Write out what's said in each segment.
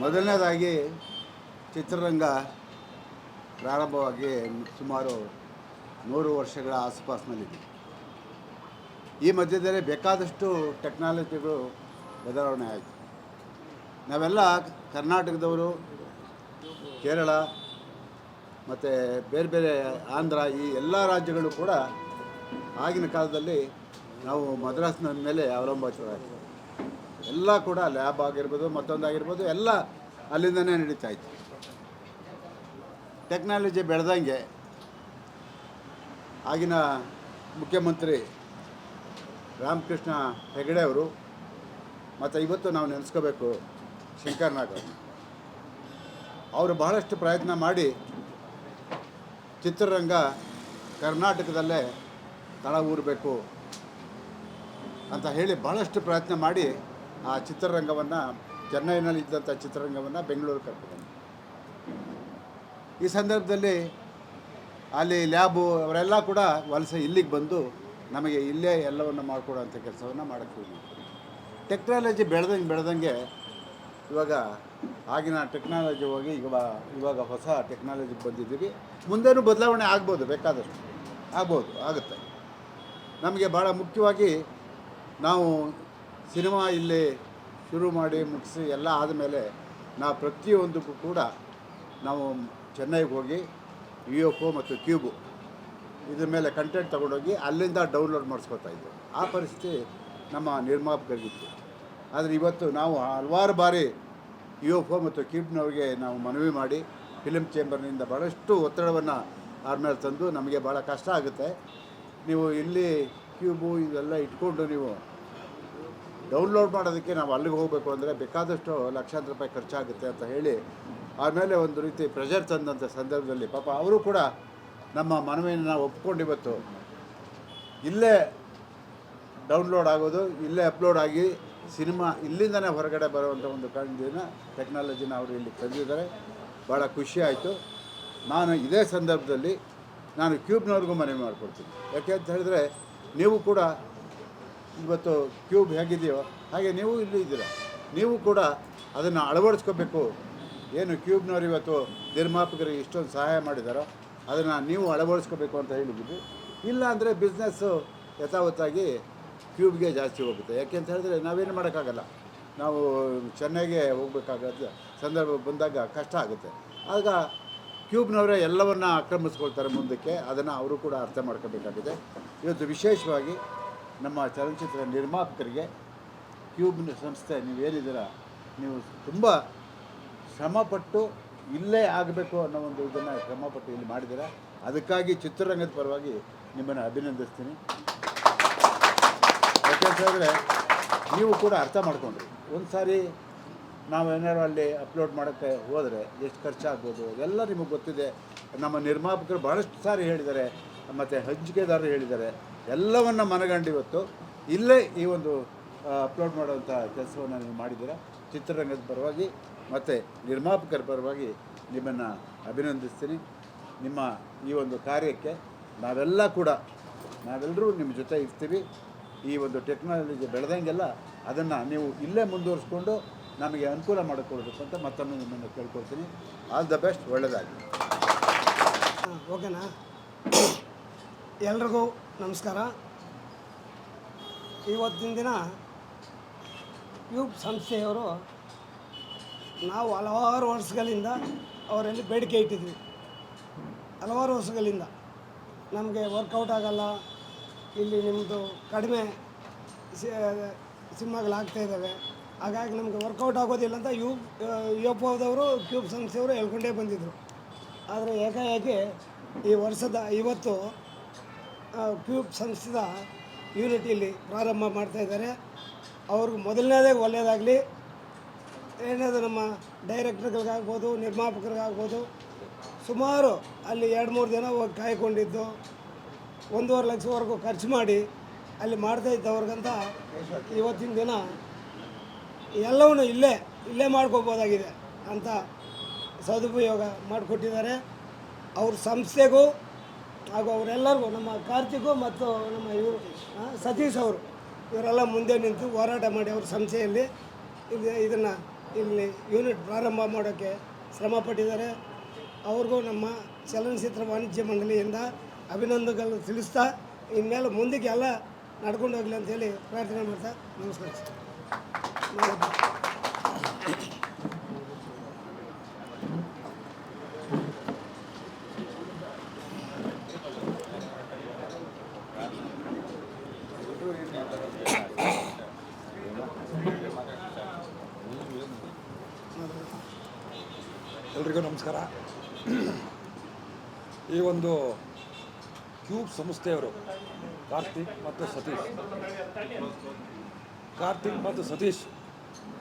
ಮೊದಲನೇದಾಗಿ ಚಿತ್ರರಂಗ ಪ್ರಾರಂಭವಾಗಿ ಸುಮಾರು ನೂರು ವರ್ಷಗಳ ಆಸುಪಾಸಿನಲ್ಲಿದೆ. ಈ ಮಧ್ಯದಲ್ಲಿ ಬೇಕಾದಷ್ಟು ಟೆಕ್ನಾಲಜಿಗಳು ಬದಲಾವಣೆ ಆಯಿತು. ನಾವೆಲ್ಲ ಕರ್ನಾಟಕದವರು, ಕೇರಳ ಮತ್ತು ಬೇರೆ ಬೇರೆ ಆಂಧ್ರ ಈ ಎಲ್ಲ ರಾಜ್ಯಗಳು ಕೂಡ ಆಗಿನ ಕಾಲದಲ್ಲಿ ನಾವು ಮದ್ರಾಸ್ನ ಮೇಲೆ ಅವಲಂಬಿತರಾಗಿತ್ತು ಎಲ್ಲ ಕೂಡ ಲ್ಯಾಬ್ ಆಗಿರ್ಬೋದು ಮತ್ತೊಂದಾಗಿರ್ಬೋದು ಎಲ್ಲ ಅಲ್ಲಿಂದನೇ ನಡೀತಾ ಇತ್ತು. ಟೆಕ್ನಾಲಜಿ ಬೆಳೆದಂಗೆ ಆಗಿನ ಮುಖ್ಯಮಂತ್ರಿ ರಾಮಕೃಷ್ಣ ಹೆಗಡೆ ಅವರು, ಮತ್ತು ಇವತ್ತು ನಾವು ನೆನೆಸ್ಕೋಬೇಕು ಶಂಕರ್ನಾಗ್ ಅವರು ಬಹಳಷ್ಟು ಪ್ರಯತ್ನ ಮಾಡಿ ಚಿತ್ರರಂಗ ಕರ್ನಾಟಕದಲ್ಲೇ ತಳ ಊರಬೇಕು ಅಂತ ಹೇಳಿ ಭಾಳಷ್ಟು ಪ್ರಯತ್ನ ಮಾಡಿ ಆ ಚಿತ್ರರಂಗವನ್ನು, ಚೆನ್ನೈನಲ್ಲಿ ಇದ್ದಂಥ ಚಿತ್ರರಂಗವನ್ನು ಬೆಂಗಳೂರು ಕರ್ಕೊಂಡು ಈ ಸಂದರ್ಭದಲ್ಲಿ ಅಲ್ಲಿ ಲ್ಯಾಬು ಅವರೆಲ್ಲ ಕೂಡ ವಲಸೆ ಇಲ್ಲಿಗೆ ಬಂದು ನಮಗೆ ಇಲ್ಲೇ ಎಲ್ಲವನ್ನು ಮಾಡಿಕೊಡುವಂಥ ಕೆಲಸವನ್ನು ಮಾಡೋಕ್ಕೆ ಟೆಕ್ನಾಲಜಿ ಬೆಳೆದಂಗೆ ಬೆಳೆದಂಗೆ ಇವಾಗ ಆಗಿನ ಟೆಕ್ನಾಲಜಿ ಹೋಗಿ ಈಗ ಇವಾಗ ಹೊಸ ಟೆಕ್ನಾಲಜಿ ಬಂದಿದ್ದೀವಿ. ಮುಂದೇನೂ ಬದಲಾವಣೆ ಆಗ್ಬೋದು, ಬೇಕಾದಷ್ಟು. ಆಗ್ಬೋದು, ಆಗುತ್ತೆ. ನಮಗೆ ಭಾಳ ಮುಖ್ಯವಾಗಿ ನಾವು ಸಿನಿಮಾ ಇಲ್ಲಿ ಶುರು ಮಾಡಿ ಮುಗಿಸಿ ಎಲ್ಲ ಆದಮೇಲೆ ನಾವು ಪ್ರತಿಯೊಂದಕ್ಕೂ ಕೂಡ ನಾವು ಚೆನ್ನೈಗೆ ಹೋಗಿ ಯು ಎಫ್ ಒ ಮತ್ತು ಕ್ಯೂಬು ಇದ್ರ ಮೇಲೆ ಕಂಟೆಂಟ್ ತೊಗೊಂಡೋಗಿ ಅಲ್ಲಿಂದ ಡೌನ್ಲೋಡ್ ಮಾಡಿಸ್ಕೊತಾ ಇದ್ದರು ಆ ಪರಿಸ್ಥಿತಿ ನಮ್ಮ ನಿರ್ಮಾಪಕರಿಗಿತ್ತು. ಆದರೆ ಇವತ್ತು ನಾವು ಹಲವಾರು ಬಾರಿ ಯು ಎಫ್ ಒ ಮತ್ತು ಕ್ಯೂಬ್ನವ್ರಿಗೆ ನಾವು ಮನವಿ ಮಾಡಿ ಫಿಲಿಮ್ ಚೇಂಬರ್ನಿಂದ ಭಾಳಷ್ಟು ಒತ್ತಡವನ್ನು ಅವ್ರ ಮೇಲೆ ತಂದು ನಮಗೆ ಭಾಳ ಕಷ್ಟ ಆಗುತ್ತೆ. ನೀವು ಇಲ್ಲಿ ಕ್ಯೂಬು ಇದೆಲ್ಲ ಇಟ್ಕೊಂಡು ನೀವು ಡೌನ್ಲೋಡ್ ಮಾಡೋದಕ್ಕೆ ನಾವು ಅಲ್ಲಿಗೆ ಹೋಗಬೇಕು ಅಂದರೆ ಬೇಕಾದಷ್ಟು ಲಕ್ಷಾಂತರ ರೂಪಾಯಿ ಖರ್ಚಾಗುತ್ತೆ ಅಂತ ಹೇಳಿ ಆಮೇಲೆ ಒಂದು ರೀತಿ ಪ್ರೆಷರ್ ತಂದಂಥ ಸಂದರ್ಭದಲ್ಲಿ ಪಾಪ ಅವರು ಕೂಡ ನಮ್ಮ ಮನವಿಯನ್ನು ನಾವು ಒಪ್ಕೊಂಡು ಇವತ್ತು ಇಲ್ಲೇ ಡೌನ್ಲೋಡ್ ಆಗೋದು, ಇಲ್ಲೇ ಅಪ್ಲೋಡ್ ಆಗಿ ಸಿನಿಮಾ ಇಲ್ಲಿಂದನೇ ಹೊರಗಡೆ ಬರುವಂಥ ಒಂದು ಕಾರಣದಿಂದ ಟೆಕ್ನಾಲಜಿನ ಅವರು ಇಲ್ಲಿ ತಂದಿದ್ದಾರೆ. ಭಾಳ ಖುಷಿ ಆಯಿತು. ನಾನು ಇದೇ ಸಂದರ್ಭದಲ್ಲಿ ನಾನು ಕ್ಯೂಬ್ನವ್ರಿಗೂ ಮನವಿ ಮಾಡಿಕೊಡ್ತೀನಿ. ಯಾಕೆ ಅಂತ ಹೇಳಿದ್ರೆ ನೀವು ಕೂಡ ಇವತ್ತು ಕ್ಯೂಬ್ ಹೇಗಿದೆಯೋ ಹಾಗೆ ನೀವು ಇಲ್ಲಿ ಇದ್ದೀರ. ನೀವು ಕೂಡ ಅದನ್ನು ಅಳವಡಿಸ್ಕೋಬೇಕು. ಏನು ಕ್ಯೂಬ್ನವ್ರು ಇವತ್ತು ನಿರ್ಮಾಪಕರಿಗೆ ಇಷ್ಟೊಂದು ಸಹಾಯ ಮಾಡಿದಾರೋ ಅದನ್ನು ನೀವು ಅಳವಡಿಸ್ಕೋಬೇಕು ಅಂತ ಹೇಳಿದ್ದೀವಿ. ಇಲ್ಲ ಅಂದರೆ ಬಿಸ್ನೆಸ್ಸು ಯಥಾವತ್ತಾಗಿ ಕ್ಯೂಬ್ಗೆ ಜಾಸ್ತಿ ಹೋಗುತ್ತೆ. ಯಾಕೆ ಅಂತ ಹೇಳಿದ್ರೆ ನಾವೇನು ಮಾಡೋಕ್ಕಾಗಲ್ಲ. ನಾವು ಚೆನ್ನೈಗೆ ಹೋಗ್ಬೇಕಾಗತ್ತೆ ಸಂದರ್ಭ ಬಂದಾಗ ಕಷ್ಟ ಆಗುತ್ತೆ. ಆಗ ಕ್ಯೂಬ್ನವರೇ ಎಲ್ಲವನ್ನ ಆಕ್ರಮಿಸ್ಕೊಳ್ತಾರೆ ಮುಂದಕ್ಕೆ. ಅದನ್ನು ಅವರು ಕೂಡ ಅರ್ಥ ಮಾಡ್ಕೋಬೇಕಾಗಿದೆ. ಇವತ್ತು ವಿಶೇಷವಾಗಿ ನಮ್ಮ ಚಲನಚಿತ್ರ ನಿರ್ಮಾಪಕರಿಗೆ ಕ್ಯೂಬ್ ಸಂಸ್ಥೆ, ನೀವು ಏನಿದ್ದೀರ ನೀವು ತುಂಬ ಶ್ರಮಪಟ್ಟು ಇಲ್ಲೇ ಆಗಬೇಕು ಅನ್ನೋ ಒಂದು ಇದನ್ನು ಶ್ರಮಪಟ್ಟು ಇಲ್ಲಿ ಮಾಡಿದ್ದೀರ. ಅದಕ್ಕಾಗಿ ಚಿತ್ರರಂಗದ ಪರವಾಗಿ ನಿಮ್ಮನ್ನು ಅಭಿನಂದಿಸ್ತೀನಿ. ಯಾಕೆಂತ ಹೇಳಿದ್ರೆ ನೀವು ಕೂಡ ಅರ್ಥ ಮಾಡ್ಕೊಂಡ್ರಿ. ಒಂದು ಸಾರಿ ನಾವು ಏನಾದ್ರು ಅಲ್ಲಿ ಅಪ್ಲೋಡ್ ಮಾಡೋಕ್ಕೆ ಹೋದರೆ ಎಷ್ಟು ಖರ್ಚಾಗ್ಬೋದು ಅದೆಲ್ಲ ನಿಮಗೆ ಗೊತ್ತಿದೆ. ನಮ್ಮ ನಿರ್ಮಾಪಕರು ಭಾಳಷ್ಟು ಸಾರಿ ಹೇಳಿದ್ದಾರೆ, ಮತ್ತು ಹಂಚಿಕೆದಾರರು ಹೇಳಿದ್ದಾರೆ, ಎಲ್ಲವನ್ನು ಮನಗಂಡು ಇವತ್ತು ಇಲ್ಲೇ ಈ ಒಂದು ಅಪ್ಲೋಡ್ ಮಾಡುವಂಥ ಕೆಲಸವನ್ನು ನೀವು ಮಾಡಿದ್ದೀರಾ? ಚಿತ್ರರಂಗದ ಪರವಾಗಿ ಮತ್ತು ನಿರ್ಮಾಪಕರ ಪರವಾಗಿ ನಿಮ್ಮನ್ನು ಅಭಿನಂದಿಸ್ತೀನಿ. ನಿಮ್ಮ ಈ ಒಂದು ಕಾರ್ಯಕ್ಕೆ ನಾವೆಲ್ಲ ಕೂಡ ನಾವೆಲ್ಲರೂ ನಿಮ್ಮ ಜೊತೆ ಇರ್ತೀವಿ. ಈ ಒಂದು ಟೆಕ್ನಾಲಜಿ ಬೆಳೆದಂಗೆಲ್ಲ ಅದನ್ನು ನೀವು ಇಲ್ಲೇ ಮುಂದುವರಿಸ್ಕೊಂಡು ನಮಗೆ ಅನುಕೂಲ ಮಾಡಿಕೊಡ್ಬೇಕು ಅಂತ ಮತ್ತೊಮ್ಮೆ ನಿಮ್ಮನ್ನು ಕೇಳ್ಕೊಳ್ತೀನಿ. ಆಲ್ ದ ಬೆಸ್ಟ್ ಒಳ್ಳೆಯದಾಗಿ ಓಕೆನಾ? ಎಲ್ರಿಗೂ ನಮಸ್ಕಾರ. ಇವತ್ತಿನ ದಿನ ಯೂಬ್ ಸಂಸ್ಥೆಯವರು ನಾವು ಹಲವಾರು ವರ್ಷಗಳಿಂದ ಅವರಲ್ಲಿ ಬೇಡಿಕೆ ಇಟ್ಟಿದ್ವಿ. ಹಲವಾರು ವರ್ಷಗಳಿಂದ. ನಮಗೆ ವರ್ಕೌಟ್ ಆಗಲ್ಲ ಇಲ್ಲಿ ನಿಮ್ಮದು ಕಡಿಮೆ ಸಿನಿಮಾಗಳಾಗ್ತಾ ಇದ್ದಾವೆ. ಹಾಗಾಗಿ ನಮಗೆ ವರ್ಕೌಟ್ ಆಗೋದಿಲ್ಲ ಅಂತ ಯು ಯೋಪೋದವರು ಕ್ಯೂಬ್ ಸಂಸ್ಥೆಯವರು ಹೇಳ್ಕೊಂಡೇ ಬಂದಿದ್ದರು ಆದರೆ ಏಕಾಏಕಿ ಈ ವರ್ಷದ ಇವತ್ತು ಕ್ಯೂಬ್ ಸಂಸ್ಥೆದ ಯೂನಿಟಿಯಲ್ಲಿ ಪ್ರಾರಂಭ ಮಾಡ್ತಾ ಇದ್ದಾರೆ. ಅವ್ರಿಗೆ ಮೊದಲನೇದೇ ಒಳ್ಳೆಯದಾಗಲಿ ಏನಾದರೂ ನಮ್ಮ ಡೈರೆಕ್ಟರ್ಗಳಿಗಾಗ್ಬೋದು ನಿರ್ಮಾಪಕರಿಗಾಗ್ಬೋದು. ಸುಮಾರು ಅಲ್ಲಿ ಎರಡು ಮೂರು ದಿನ ಹೋಗಿ ಕಾಯ್ಕೊಂಡಿದ್ದು. ಒಂದೂವರೆ ಲಕ್ಷವರೆಗೂ ಖರ್ಚು ಮಾಡಿ ಅಲ್ಲಿ ಮಾಡ್ತಾ ಇದ್ದವ್ರಿಗಂತ ಇವತ್ತಿನ ದಿನ ಎಲ್ಲವನ್ನೂ ಇಲ್ಲೇ ಇಲ್ಲೇ ಮಾಡ್ಕೋಬೋದಾಗಿದೆ ಅಂತ ಸದುಪಯೋಗ ಮಾಡಿಕೊಟ್ಟಿದ್ದಾರೆ. ಅವ್ರ ಸಂಸ್ಥೆಗೂ ಹಾಗೂ ಅವರೆಲ್ಲರಿಗೂ, ನಮ್ಮ ಕಾರ್ತಿಕು ಮತ್ತು ನಮ್ಮ ಇವರು ಸತೀಶ್ ಅವರು, ಇವರೆಲ್ಲ ಮುಂದೆ ನಿಂತು ಹೋರಾಟ ಮಾಡಿ ಅವ್ರ ಸಂಸ್ಥೆಯಲ್ಲಿ ಇಲ್ಲಿ ಇದನ್ನು ಇಲ್ಲಿ ಯೂನಿಟ್ ಪ್ರಾರಂಭ ಮಾಡೋಕ್ಕೆ ಶ್ರಮಪಟ್ಟಿದ್ದಾರೆ ಅವ್ರಿಗೂ ನಮ್ಮ ಚಲನಚಿತ್ರ ವಾಣಿಜ್ಯ ಮಂಡಳಿಯಿಂದ ಅಭಿನಂದನೆಗಳು ತಿಳಿಸ್ತಾ ಇನ್ಮೇಲೆ ಮುಂದಕ್ಕೆ ಎಲ್ಲ ನಡ್ಕೊಂಡು ಹೋಗ್ಲಿ ಅಂತೇಳಿ ಪ್ರಾರ್ಥನೆ ಮಾಡ್ತಾ ನಮಸ್ಕಾರ. ಎಲ್ರಿಗೂ ನಮಸ್ಕಾರ ಈ ಒಂದು ಕ್ಯೂಬ್ ಸಂಸ್ಥೆಯವರು ಕಾರ್ತಿಕ್ ಮತ್ತು ಸತೀಶ್. ಕಾರ್ತಿಕ್ ಮತ್ತು ಸತೀಶ್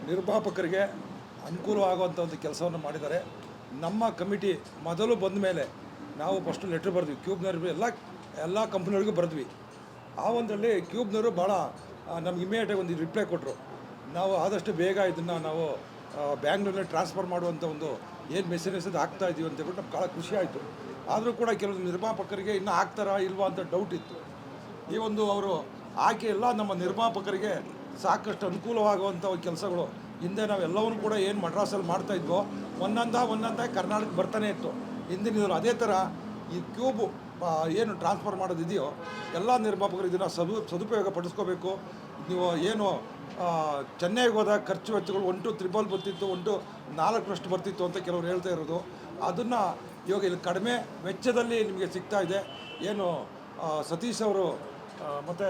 ನಿರ್ಮಾಪಕರಿಗೆ ಅನುಕೂಲವಾಗುವಂಥ ಒಂದು ಕೆಲಸವನ್ನು ಮಾಡಿದ್ದಾರೆ. ನಮ್ಮ ಕಮಿಟಿ ಮೊದಲು ಬಂದ ಮೇಲೆ ನಾವು ಫಸ್ಟು ಲೆಟ್ರ್ ಬರೆದ್ವಿ. ಕ್ಯೂಬ್ನವ್ರಿಗೆ ಎಲ್ಲ ಎಲ್ಲ ಕಂಪ್ನಿಗಳಿಗೂ ಬರೆದ್ವಿ. ಆ ಒಂದರಲ್ಲಿ ಕ್ಯೂಬ್ನವರು ಭಾಳ ನಮ್ಗೆ ಇಮಿಡಿಯೇಟಾಗಿ ಒಂದು ರಿಪ್ಲೈ ಕೊಟ್ಟರು ನಾವು ಆದಷ್ಟು ಬೇಗ ಇದನ್ನು ನಾವು ಬ್ಯಾಂಗ್ಳೂರಲ್ಲಿ ಟ್ರಾನ್ಸ್ಫರ್ ಮಾಡುವಂಥ ಒಂದು ಏನು ಮೆಸೇಜಸ್ ಅದು ಆಗ್ತಾ ಇದ್ದೀವಿ ಅಂತ ಹೇಳ್ಬಿಟ್ಟು ನಮ್ಗೆ ಭಾಳ ಖುಷಿ ಆಯಿತು. ಆದರೂ ಕೂಡ ಕೆಲವು ನಿರ್ಮಾಪಕರಿಗೆ ಇನ್ನೂ ಆಗ್ತಾರಾ ಇಲ್ವಾ ಅಂತ ಡೌಟ್ ಇತ್ತು. ಈ ಒಂದು ಅವರು ಆಕೆ ಎಲ್ಲ ನಮ್ಮ ನಿರ್ಮಾಪಕರಿಗೆ ಸಾಕಷ್ಟು ಅನುಕೂಲವಾಗುವಂಥ ಕೆಲಸಗಳು. ಹಿಂದೆ ನಾವೆಲ್ಲವನ್ನು ಕೂಡ ಏನು ಮಡ್ರಾಸಲ್ಲಿ ಮಾಡ್ತಾ ಇದ್ವೋ, ಒಂದೊಂದ ಒಂದೊಂದ ಕರ್ನಾಟಕ ಬರ್ತಾನೆ ಇತ್ತು. ಹಿಂದಿನ ಅದೇ ಥರ ಈ ಕ್ಯೂಬು ಏನು ಟ್ರಾನ್ಸ್ಫರ್ ಮಾಡೋದಿದೆಯೋ, ಎಲ್ಲ ನಿರ್ಮಾಪಕರು ಇದನ್ನು ಸದು, ಸದುಪಯೋಗ ಪಡಿಸ್ಕೋಬೇಕು. ನೀವು ಏನು ಚೆನ್ನೈಗೆ ಹೋದಾಗ ಖರ್ಚು ವೆಚ್ಚಗಳು ಒಂಟು ಟು ತ್ರಿಬಲ್ ಬರ್ತಿತ್ತು, ಒಂಟು ನಾಲ್ಕರಷ್ಟು ಬರ್ತಿತ್ತು ಅಂತ ಕೆಲವರು ಹೇಳ್ತಾ ಇರೋದು. ಅದನ್ನು ಇವಾಗ ಇಲ್ಲಿ ಕಡಿಮೆ ವೆಚ್ಚದಲ್ಲಿ ನಿಮಗೆ ಸಿಗ್ತಾ ಇದೆ. ಏನು ಸತೀಶ್ ಅವರು ಮತ್ತು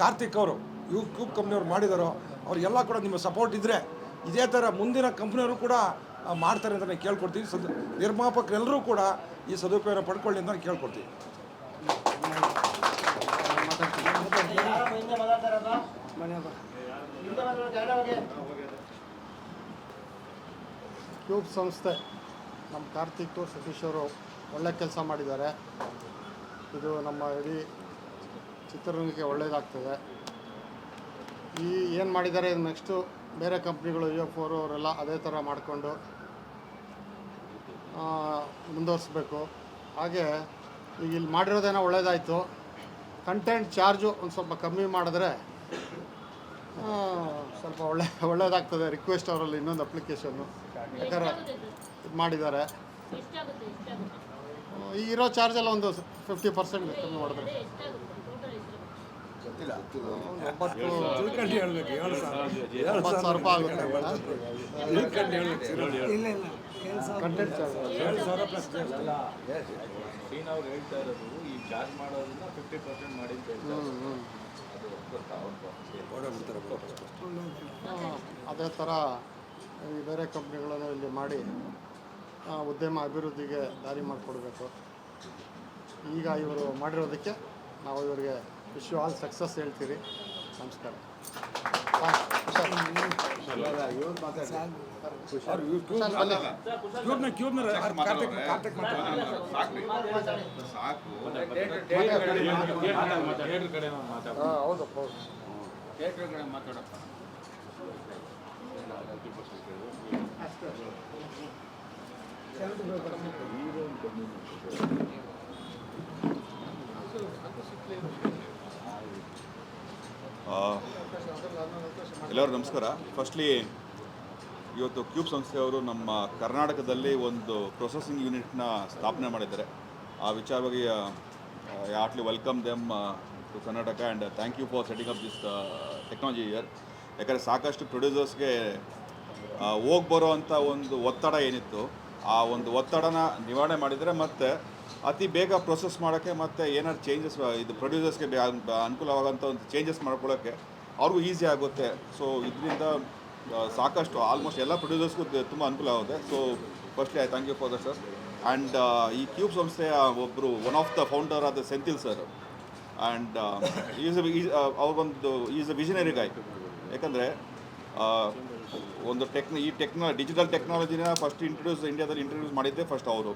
ಕಾರ್ತಿಕ್ ಅವರು ಯು ಕ್ಯೂಬ್ ಕಂಪ್ನಿಯವ್ರು ಮಾಡಿದಾರೋ ಅವ್ರಿಗೆಲ್ಲ ಕೂಡ ನಿಮ್ಮ ಸಪೋರ್ಟ್ ಇದ್ದರೆ ಇದೇ ಥರ ಮುಂದಿನ ಕಂಪ್ನಿಯವರು ಕೂಡ ಮಾಡ್ತಾರೆ ಅಂತ ನಾನು ಕೇಳ್ಕೊಡ್ತೀನಿ. ಸದ್ ನಿರ್ಮಾಪಕರೆಲ್ಲರೂ ಕೂಡ ಈ ಸದುಪಯೋಗ ಪಡ್ಕೊಳ್ಳಿ ಅಂತ ನಾನು ಕೇಳ್ಕೊಡ್ತೀನಿ. ಕ್ಯೂಬ್ ಸಂಸ್ಥೆ. ನಮ್ಮ ಕಾರ್ತಿಕ್ ಸತೀಶ್ ಅವರು ಒಳ್ಳೆ ಕೆಲಸ ಮಾಡಿದ್ದಾರೆ. ಇದು ನಮ್ಮ ಇಡೀ ಚಿತ್ರರಂಗಕ್ಕೆ ಒಳ್ಳೆಯದಾಗ್ತದೆ ಈ ಏನು ಮಾಡಿದ್ದಾರೆ ಇದು ನೆಕ್ಸ್ಟು ಬೇರೆ ಕಂಪ್ನಿಗಳು ಯು ಎಫ್ ಓರು ಅವರೆಲ್ಲ ಅದೇ ಥರ ಮಾಡಿಕೊಂಡು ಮುಂದುವರಿಸ್ಬೇಕು. ಹಾಗೆ ಈಗ ಇಲ್ಲಿ ಮಾಡಿರೋದೇನೋ ಒಳ್ಳೇದಾಯಿತು. ಕಂಟೆಂಟ್ ಚಾರ್ಜು ಒಂದು ಸ್ವಲ್ಪ ಕಮ್ಮಿ ಮಾಡಿದ್ರೆ ಸ್ವಲ್ಪ ಒಳ್ಳೆ, ಒಳ್ಳೇದಾಗ್ತದೆ ರಿಕ್ವೆಸ್ಟ್ ಅವರಲ್ಲಿ ಇನ್ನೊಂದು ಅಪ್ಲಿಕೇಶನ್ನು. ಯಾಕಂದ್ರೆ ಮಾಡಿದ್ದಾರೆ. ಈಗ ಇರೋ ಚಾರ್ಜೆಲ್ಲ ಒಂದು ಫಿಫ್ಟಿ ಪರ್ಸೆಂಟ್ ಕಮ್ಮಿ ಮಾಡಿದ್ರೆ. ಒಂಬತ್ತು ಸಾವಿರ. ರೂಪಾಯಿ ಆಗುತ್ತೆ. ಇಲ್ಲ ಇಲ್ಲ. ಏನು ಸರ್ ಕಂಟೆಂಟ್ ಚಾರ್ಜ್. ಹೇಳ್ತಾ ಇರೋದು ಈ ಚಾರ್ಜ್ ಮಾಡೋದನ್ನ ಫಿಫ್ಟಿ ಪರ್ಸೆಂಟ್ ಅದು ಥರ ಬೇರೆ ಕಂಪ್ನಿಗಳನ್ನು ಇಲ್ಲಿ ಮಾಡಿ ಉದ್ಯಮ ಅಭಿವೃದ್ಧಿಗೆ ದಾರಿ ಮಾಡಿಕೊಡ್ಬೇಕು. ಈಗ ಇವರು ಮಾಡಿರೋದಕ್ಕೆ ನಾವು ಇವರಿಗೆ ವಿಶ್ ಆಲ್ ಸಕ್ಸಸ್ ಹೇಳ್ತೀರಿ ನಮಸ್ಕಾರ. ಇವ್ರು ಮಾತಾಡಿ ಕ್ಯೂಬ್ನ ಕ್ಯೂಬ್ನ ಕಾರ್ತಿಕ್ ಕಾರ್ತಿಕ್ ಮಾತಾಡ್ತಾರೆ ಹಾಂ ಹೌದಪ್ಪ ಹೌದು ಆ, ಎಲ್ಲರೂ ನಮಸ್ಕಾರ. ಫಸ್ಟ್ಲಿ ಇವತ್ತು ಕ್ಯೂಬ್ ಸಂಸ್ಥೆಯವರು ನಮ್ಮ ಕರ್ನಾಟಕದಲ್ಲಿ ಒಂದು ಪ್ರೊಸೆಸಿಂಗ್ ಯೂನಿಟ್ನ ಸ್ಥಾಪನೆ ಮಾಡಿದ್ದಾರೆ. ಆ ವಿಚಾರವಾಗಿ ಯಾಟ್ಲಿ welcome them to Karnataka and thank you for setting up this technology here ಯಾಕಂದರೆ ಸಾಕಷ್ಟು ಪ್ರೊಡ್ಯೂಸರ್ಸ್ಗೆ ಹೋಗಿ ಬರೋ ಅಂಥ ಒಂದು ಒತ್ತಡ ಏನಿತ್ತು. ಆ ಒಂದು ಒತ್ತಡನ ನಿವಾರಣೆ ಮಾಡಿದರೆ ಮತ್ತು ಅತಿ ಬೇಗ ಪ್ರೊಸೆಸ್ ಮಾಡೋಕ್ಕೆ ಮತ್ತು ಏನಾದ್ರು ಚೇಂಜಸ್ ಇದು ಪ್ರೊಡ್ಯೂಸರ್ಸ್ಗೆ ಬೇ ಅನುಕೂಲವಾಗೋಂಥ ಒಂದು ಚೇಂಜಸ್ ಮಾಡ್ಕೊಳ್ಳೋಕ್ಕೆ ಅವ್ರಿಗೂ ಈಸಿ ಆಗುತ್ತೆ. ಸೊ ಇದರಿಂದ ಸಾಕಷ್ಟು ಆಲ್ಮೋಸ್ಟ್ ಎಲ್ಲ ಪ್ರೊಡ್ಯೂಸರ್ಸ್ಗೂ ತುಂಬ ಅನುಕೂಲ ಆಗುತ್ತೆ. So firstly I thank you for the sir and ಈ ಕ್ಯೂಬ್ ಸಂಸ್ಥೆಯ ಒಬ್ಬರು ಒನ್ ಆಫ್ ದ ಫೌಂಡರ್ ಆದ ಸೆಂಥಿಲ್ ಸರ್ ಆ್ಯಂಡ್ ಈಸ್ ಅವ್ರೊಂದು ಈಸ್ ಅ ವಿಷನರಿ ಗಾಯ್ ಯಾಕಂದರೆ ಒಂದು ಟೆಕ್ನ, ಈ ಟೆಕ್ನಾ, ಡಿಜಿಟಲ್ ಟೆಕ್ನಾಲಜಿನ ಫಸ್ಟ್ ಇಂಟ್ರೊಡ್ಯೂಸ್ ಇಂಡಿಯಾದಲ್ಲಿ ಇಂಟ್ರೊಡ್ಯೂಸ್ ಮಾಡಿದ್ದೆ ಫಸ್ಟ್ ಅವರು.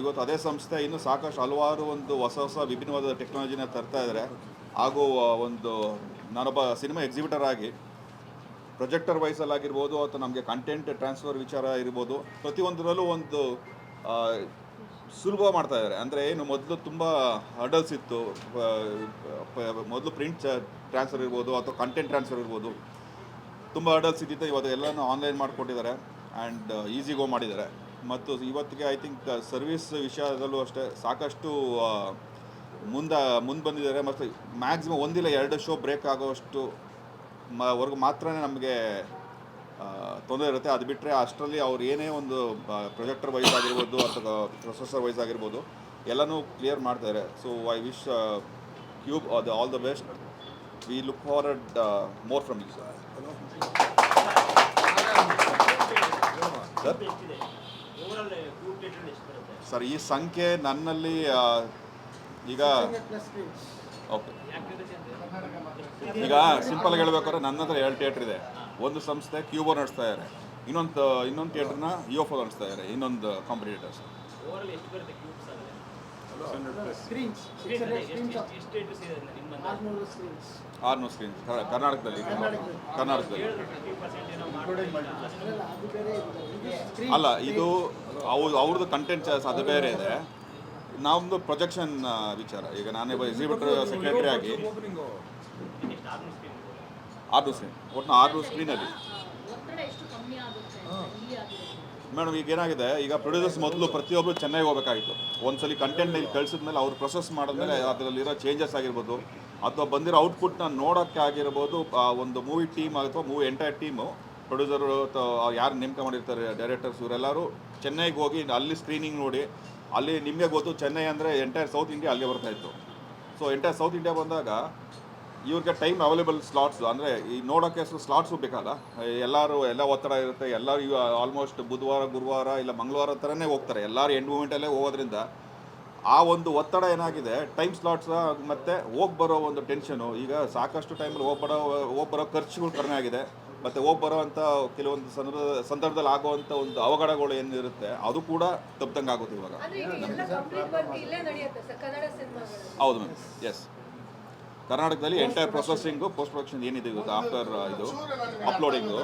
ಇವತ್ತು ಅದೇ ಸಂಸ್ಥೆ ಇನ್ನೂ ಸಾಕಷ್ಟು ಹಲವಾರು ಒಂದು ಹೊಸ ಹೊಸ ವಿಭಿನ್ನವಾದ ಟೆಕ್ನಾಲಜಿನ ತರ್ತಾ ಇದ್ದಾರೆ ಹಾಗೂ ಒಂದು ನಾನೊಬ್ಬ ಸಿನಿಮಾ ಎಕ್ಸಿಬಿಟರ್ ಆಗಿ ಪ್ರೊಜೆಕ್ಟರ್ ವೈಸಲ್ಲಿ ಆಗಿರ್ಬೋದು, ಅಥವಾ ನಮಗೆ ಕಂಟೆಂಟ್ ಟ್ರಾನ್ಸ್ಫರ್ ವಿಚಾರ ಇರ್ಬೋದು, ಪ್ರತಿಯೊಂದರಲ್ಲೂ ಒಂದು ಸುಲಭ ಮಾಡ್ತಾ ಇದ್ದಾರೆ ಅಂದರೆ ಏನು, ಮೊದಲು ತುಂಬ ಹರ್ಡಲ್ಸ್ ಇತ್ತು. ಮೊದಲು ಪ್ರಿಂಟ್ ಟ್ರಾನ್ಸ್ಫರ್ ಇರ್ಬೋದು, ಅಥವಾ ಕಂಟೆಂಟ್ ಟ್ರಾನ್ಸ್ಫರ್ ಇರ್ಬೋದು. ತುಂಬ ಹರ್ಡಲ್ಸ್ ಇದ್ದಿತ್ತು ಇವತ್ತು ಎಲ್ಲನೂ ಆನ್ಲೈನ್ ಮಾಡಿಕೊಟ್ಟಿದ್ದಾರೆ ಆ್ಯಂಡ್ ಈಸಿಗೋ ಮಾಡಿದ್ದಾರೆ. ಮತ್ತು ಇವತ್ತಿಗೆ ಐ ಥಿಂಕ್ ಸರ್ವಿಸ್ ವಿಷಯದಲ್ಲೂ ಅಷ್ಟೇ ಸಾಕಷ್ಟು ಮುಂದೆ ಮುಂದೆ ಬಂದಿದ್ದಾರೆ. ಮತ್ತು ಮ್ಯಾಕ್ಸಿಮಮ್ ಒಂದಿಲ್ಲ, ಎರಡು ಶೋ ಬ್ರೇಕ್ ಆಗೋಷ್ಟು ವರ್ಗ ಮಾತ್ರ ನಮಗೆ ತೊಂದರೆ ಇರುತ್ತೆ. ಅದು ಬಿಟ್ಟರೆ ಅಷ್ಟರಲ್ಲಿ ಅವ್ರು ಏನೇ ಒಂದು ಪ್ರೊಜೆಕ್ಟರ್ ವೈಸ್ ಆಗಿರ್ಬೋದು ಅಥವಾ ಪ್ರೊಸೆಸರ್ ವೈಸ್ ಆಗಿರ್ಬೋದು ಎಲ್ಲನೂ ಕ್ಲಿಯರ್ ಮಾಡ್ತಾರೆ so I wish Qube all the best we look forward more from you sir sir? Sir ಈ ಸಂಖ್ಯೆ ನನ್ನಲ್ಲಿ ಈಗ ಓಕೆ. ಈಗ ಸಿಂಪಲ್ ಹೇಳ್ಬೇಕಾದ್ರೆ ನನ್ನ ಹತ್ರ ಎರಡು ಥಿಯೇಟ್ರ್ ಇದೆ. ಒಂದು ಸಂಸ್ಥೆ ಕ್ಯೂಬೋ ನಡೆಸ್ತಾ ಇದ್ದಾರೆ ಇನ್ನೊಂದು ಇನ್ನೊಂದು ಥಿಯೇಟ್ರನ್ನ ಇಯೋಫೋ ನಡೆಸ್ತಾ ಇದ್ದಾರೆ ಇನ್ನೊಂದು ಕಾಂಪಿಟೇಟರ್ಸ್ ಆರ್ನೂರು ಸ್ಕ್ರೀನ್ಸ್ ಕರ್ನಾಟಕದಲ್ಲಿ ಕರ್ನಾಟಕದಲ್ಲಿ. ಅಲ್ಲ ಇದು ಅವ್ರು ಅವ್ರದ್ದು ಕಂಟೆಂಟ್ ಅದು ಬೇರೆ ಇದೆ. ನಮ್ಮದು ಪ್ರೊಜೆಕ್ಷನ್ ವಿಚಾರ. ಈಗ ನಾನೇ ಎಕ್ಸಿಬಿಟರ್ ಸೆಕ್ರೆಟರಿ ಆಗಿ ಆರ್ನೂರು ಸ್ಕ್ರೀನ್ ಒಟ್ಟು ಆರ್ನೂರು ಸ್ಕ್ರೀನಲ್ಲಿ ಮೇಡಮ್, ಈಗ ಏನಾಗಿದೆ? ಈಗ ಪ್ರೊಡ್ಯೂಸರ್ಸ್ ಮೊದಲು ಪ್ರತಿಯೊಬ್ಬರು ಚೆನ್ನೈಗೆ ಹೋಗಬೇಕಾಗಿತ್ತು. ಒಂದ್ಸಲಿ ಕಂಟೆಂಟ್ ಇಲ್ಲಿ ಕಳಿಸಿದ್ಮೇಲೆ ಅವ್ರು ಪ್ರೊಸೆಸ್ ಮಾಡಿದ್ಮೇಲೆ ಅದರಲ್ಲಿರೋ ಚೇಂಜಸ್ ಆಗಿರ್ಬೋದು, ಅಥವಾ ಬಂದಿರೋ ಔಟ್ಪುಟ್ನ ನೋಡೋಕ್ಕೆ ಆಗಿರ್ಬೋದು ಒಂದು ಮೂವಿ ಟೀಮ್ ಅಥವಾ ಮೂವಿ ಎಂಟೈರ್ ಟೀಮು ಪ್ರೊಡ್ಯೂಸರು ಯಾರು ನೇಮಕ ಮಾಡಿರ್ತಾರೆ ಡೈರೆಕ್ಟರ್ಸ್ ಇವರೆಲ್ಲರೂ ಚೆನ್ನೈಗೆ ಹೋಗಿ ಅಲ್ಲಿ ಸ್ಕ್ರೀನಿಂಗ್ ನೋಡಿ, ಅಲ್ಲಿ ನಿಮಗೆ ಗೊತ್ತು ಚೆನ್ನೈ ಅಂದರೆ ಎಂಟೈರ್ ಸೌತ್ ಇಂಡಿಯಾ ಅಲ್ಲಿಗೆ ಬರ್ತಾಯಿತ್ತು ಸೊ ಎಂಟೈರ್ ಸೌತ್ ಇಂಡಿಯಾ ಬಂದಾಗ ಇವ್ರಿಗೆ ಟೈಮ್ ಅವೈಲೇಬಲ್ ಸ್ಲಾಟ್ಸ್ ಅಂದರೆ ಈ ನೋಡೋಕ್ಕೆ ಸ್ಲಾಟ್ಸು ಬೇಕಲ್ಲ. ಎಲ್ಲರೂ ಎಲ್ಲ ಒತ್ತಡ ಇರುತ್ತೆ. ಎಲ್ಲರೂ ಈಗ ಆಲ್ಮೋಸ್ಟ್ ಬುಧವಾರ ಗುರುವಾರ ಇಲ್ಲ ಮಂಗಳವಾರ ಥರನೇ ಹೋಗ್ತಾರೆ. ಎಲ್ಲರೂ ಎಂಡ್ ಮೂಮೆಂಟಲ್ಲೇ ಹೋಗೋದ್ರಿಂದ ಆ ಒಂದು ಒತ್ತಡ ಏನಾಗಿದೆ ಟೈಮ್ ಸ್ಲಾಟ್ಸ್ ಮತ್ತು ಹೋಗಿ ಬರೋ ಒಂದು ಟೆನ್ಷನು ಈಗ ಸಾಕಷ್ಟು ಟೈಮಲ್ಲಿ ಹೋಗಿ ಬರೋ ಹೋಗಿ ಬರೋ ಖರ್ಚುಗಳು ಕಡಿಮೆ ಆಗಿದೆ. ಮತ್ತು ಹೋಗಿ ಬರೋ ಅಂಥ ಕೆಲವೊಂದು ಸಂದರ್ಭ ಸಂದರ್ಭದಲ್ಲಿ ಆಗುವಂಥ ಒಂದು ಅವಘಡಗಳು ಏನಿರುತ್ತೆ ಅದು ಕೂಡ ತಪ್ಪದಂಗೆ ಆಗುತ್ತೆ ಇವಾಗ ಹೌದು ಮ್ಯಾಮ್ ಎಸ್ ಕರ್ನಾಟಕದಲ್ಲಿ ಎಂಟೈರ್ ಪ್ರೊಸೆಸಿಂಗು ಪೋಸ್ಟ್ ಪ್ರೊಡಕ್ಷನ್ ಏನಿದೆ ಇವತ್ತು ಆಫ್ಟರ್ ಇದು ಅಪ್ಲೋಡಿಂಗು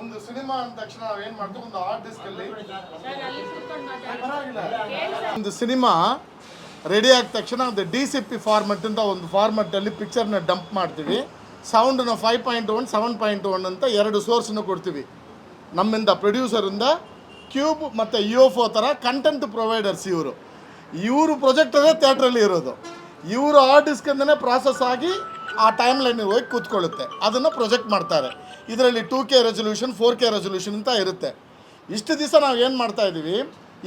ಒಂದು ಸಿನಿಮಾ ಅಂದ ತಕ್ಷಣ ನಾವು ಏನ್ ಮಾಡ್ತೀವಿ ಒಂದು ಹಾರ್ಡ್ ಡಿಸ್ಕ್ ಅಲ್ಲಿ ಅಲ್ಲಿ ಒಂದು ಸಿನಿಮಾ ರೆಡಿ ಆದ ತಕ್ಷಣ ಒಂದು ಡಿ ಸಿ ಪಿ ಫಾರ್ಮೆಟ್ ಅಂತ ಒಂದು ಫಾರ್ಮೆಟಲ್ಲಿ ಪಿಕ್ಚರ್ನ ಡಂಪ್ ಮಾಡ್ತೀವಿ ಸೌಂಡನ್ನ five point one seven point one ಅಂತ ಎರಡು ಸೋರ್ಸ್ನ ಕೊಡ್ತೀವಿ. ನಮ್ಮಿಂದ ಪ್ರೊಡ್ಯೂಸರಿಂದ ಕ್ಯೂಬ್ ಮತ್ತು ಯುಎಫ್ಒ ಥರ ಕಂಟೆಂಟ್ ಪ್ರೊವೈಡರ್ಸ್ ಇವರು. ಇವರು ಪ್ರೊಜೆಕ್ಟರೇ ಥಿಯೇಟ್ರಲ್ಲಿ ಇರೋದು. ಇವರು ಆ ಡಿಸ್ಕಿಂದನೇ ಪ್ರಾಸೆಸ್ ಆಗಿ ಆ ಟೈಮ್ ಲೈನಿಗೆ ಹೋಗಿ ಕೂತ್ಕೊಳ್ಳುತ್ತೆ. ಅದನ್ನು ಪ್ರೊಜೆಕ್ಟ್ ಮಾಡ್ತಾರೆ. ಇದರಲ್ಲಿ two K resolution four K resolution ಅಂತ ಇರುತ್ತೆ. ಇಷ್ಟು ದಿವಸ ನಾವು ಏನು ಮಾಡ್ತಾ ಇದ್ದೀವಿ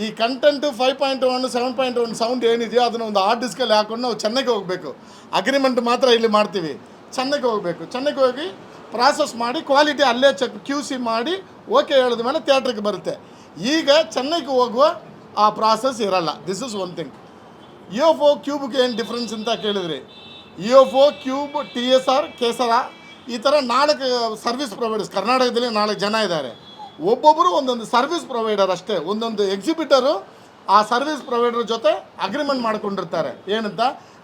ಈ content five point one seven point one sound ಏನಿದೆಯೋ ಅದನ್ನು ಒಂದು ಹಾರ್ಡ್ ಡಿಸ್ಕಲ್ಲಿ ಹಾಕೊಂಡು ನಾವು ಚೆನ್ನೈಗೆ ಹೋಗಬೇಕು. ಅಗ್ರಿಮೆಂಟ್ ಮಾತ್ರ ಇಲ್ಲಿ ಮಾಡ್ತೀವಿ. ಚೆನ್ನೈಗೆ ಹೋಗಬೇಕು. ಚೆನ್ನೈಗೆ ಹೋಗಿ ಪ್ರಾಸೆಸ್ ಮಾಡಿ ಕ್ವಾಲಿಟಿ ಅಲ್ಲೇ ಚೆಕ್ ಕ್ಯೂ ಸಿ ಮಾಡಿ ಓಕೆ ಹೇಳಿದ ಮೇಲೆ ಥಿಯೇಟ್ರಿಗೆ ಬರುತ್ತೆ. ಈಗ ಚೆನ್ನೈಗೆ ಹೋಗುವ ಆ ಪ್ರಾಸೆಸ್ ಇರಲ್ಲ. This is one thing UFO ಕ್ಯೂಬ್ಗೆ ಏನು ಡಿಫ್ರೆನ್ಸ್ ಅಂತ ಕೇಳಿದ್ರಿ UFO Qube T S R ಕೇಸರ ಈ ಥರ ನಾಲ್ಕು ಸರ್ವಿಸ್ ಪ್ರೊವೈಡರ್ಸ್ ಕರ್ನಾಟಕದಲ್ಲಿ ನಾಲ್ಕು ಜನ ಇದ್ದಾರೆ. ಒಬ್ಬೊಬ್ಬರು ಒಂದೊಂದು ಸರ್ವಿಸ್ ಪ್ರೊವೈಡರ್ ಅಷ್ಟೇ, ಒಂದೊಂದು ಎಕ್ಸಿಬಿಟರು ಆ ಸರ್ವಿಸ್ ಪ್ರೊವೈಡರ್ ಜೊತೆ ಅಗ್ರಿಮೆಂಟ್ ಮಾಡ್ಕೊಂಡಿರ್ತಾರೆ. ಏನಂತ?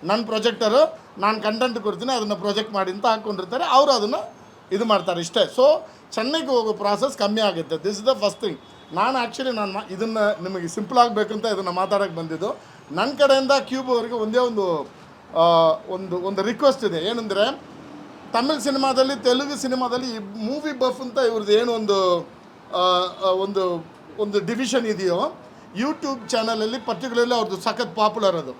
ನನ್ನ ಪ್ರೊಜೆಕ್ಟರು ನಾನು ಕಂಟೆಂಟ್ ಕೊಡ್ತೀನಿ, ಅದನ್ನು ಪ್ರೊಜೆಕ್ಟ್ ಮಾಡಿ ಅಂತ ಹಾಕ್ಕೊಂಡಿರ್ತಾರೆ ಅವರು ಅದನ್ನು ಇದು ಮಾಡ್ತಾರೆ ಇಷ್ಟೇ. ಸೊ ಚೆನ್ನೈಗೆ ಹೋಗೋ ಪ್ರಾಸೆಸ್ ಕಮ್ಮಿ ಆಗುತ್ತೆ. This is the first thing ನಾನು ಆ್ಯಕ್ಚುಲಿ ನಾನು ಇದನ್ನು ನಿಮಗೆ ಸಿಂಪಲ್ ಆಗಬೇಕಂತ ಇದನ್ನು ಮಾತಾಡೋಕ್ಕೆ ಬಂದಿದ್ದು. ನನ್ನ ಕಡೆಯಿಂದ ಕ್ಯೂಬ್ ಅವರಿಗೆ ಒಂದೇ ಒಂದು ಒಂದು ಒಂದು ರಿಕ್ವೆಸ್ಟ್ ಇದೆ. ಏನಂದರೆ, ತಮಿಳ್ ಸಿನಿಮಾದಲ್ಲಿ, ತೆಲುಗು ಸಿನಿಮಾದಲ್ಲಿ ಈ ಮೂವಿ ಬಫ್ ಅಂತ ಇವ್ರದ್ದು ಏನು ಒಂದು ಒಂದು ಒಂದು ಡಿವಿಷನ್ ಇದೆಯೋ ಯೂಟ್ಯೂಬ್ ಚಾನಲಲ್ಲಿ ಪರ್ಟಿಕ್ಯುಲರ್ಲಿ ಅವ್ರದ್ದು ಸಖತ್ ಪಾಪ್ಯುಲರ್ ಅದು.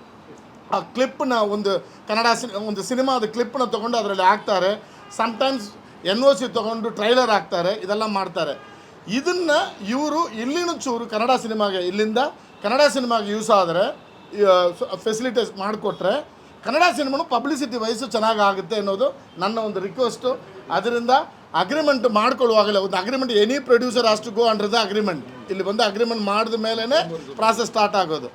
ಆ ಕ್ಲಿಪ್ಪನ್ನ ಒಂದು ಕನ್ನಡ ಸಿನಿ, ಒಂದು ಸಿನಿಮಾದ ಕ್ಲಿಪ್ನ ತೊಗೊಂಡು ಅದರಲ್ಲಿ ಹಾಕ್ತಾರೆ. ಸಮ್ಟೈಮ್ಸ್ ಎನ್ ಒ ಸಿ ತೊಗೊಂಡು ಟ್ರೈಲರ್ ಹಾಕ್ತಾರೆ. ಇದೆಲ್ಲ ಮಾಡ್ತಾರೆ. ಇದನ್ನು ಇವರು ಇಲ್ಲಿನ ಚೂರು ಕನ್ನಡ ಸಿನಿಮಾಗೆ ಇಲ್ಲಿಂದ ಕನ್ನಡ ಸಿನಿಮಾಗೆ ಯೂಸ್ ಆದರೆ ಫೆಸಿಲಿಟೀಸ್ ಮಾಡಿಕೊಟ್ರೆ ಕನ್ನಡ ಸಿನಿಮಾನು ಪಬ್ಲಿಸಿಟಿ ವಯಸ್ಸು ಚೆನ್ನಾಗಿ ಆಗುತ್ತೆ ಅನ್ನೋದು ನನ್ನ ಒಂದು ರಿಕ್ವೆಸ್ಟು ಅದರಿಂದ ಅಗ್ರಿಮೆಂಟ್ ಮಾಡ್ಕೊಳ್ಳುವಾಗಲೇ, ಒಂದು ಅಗ್ರಿಮೆಂಟ್ ಎನಿ ಪ್ರೊಡ್ಯೂಸರ್ ಅಷ್ಟು ಗೋ ಅಂಡ್ರದ ಅಗ್ರಿಮೆಂಟ್ ಇಲ್ಲಿ ಬಂದು ಅಗ್ರಿಮೆಂಟ್ ಮಾಡಿದ ಮೇಲೇ ಪ್ರಾಸೆಸ್ ಸ್ಟಾರ್ಟ್ ಆಗೋದು.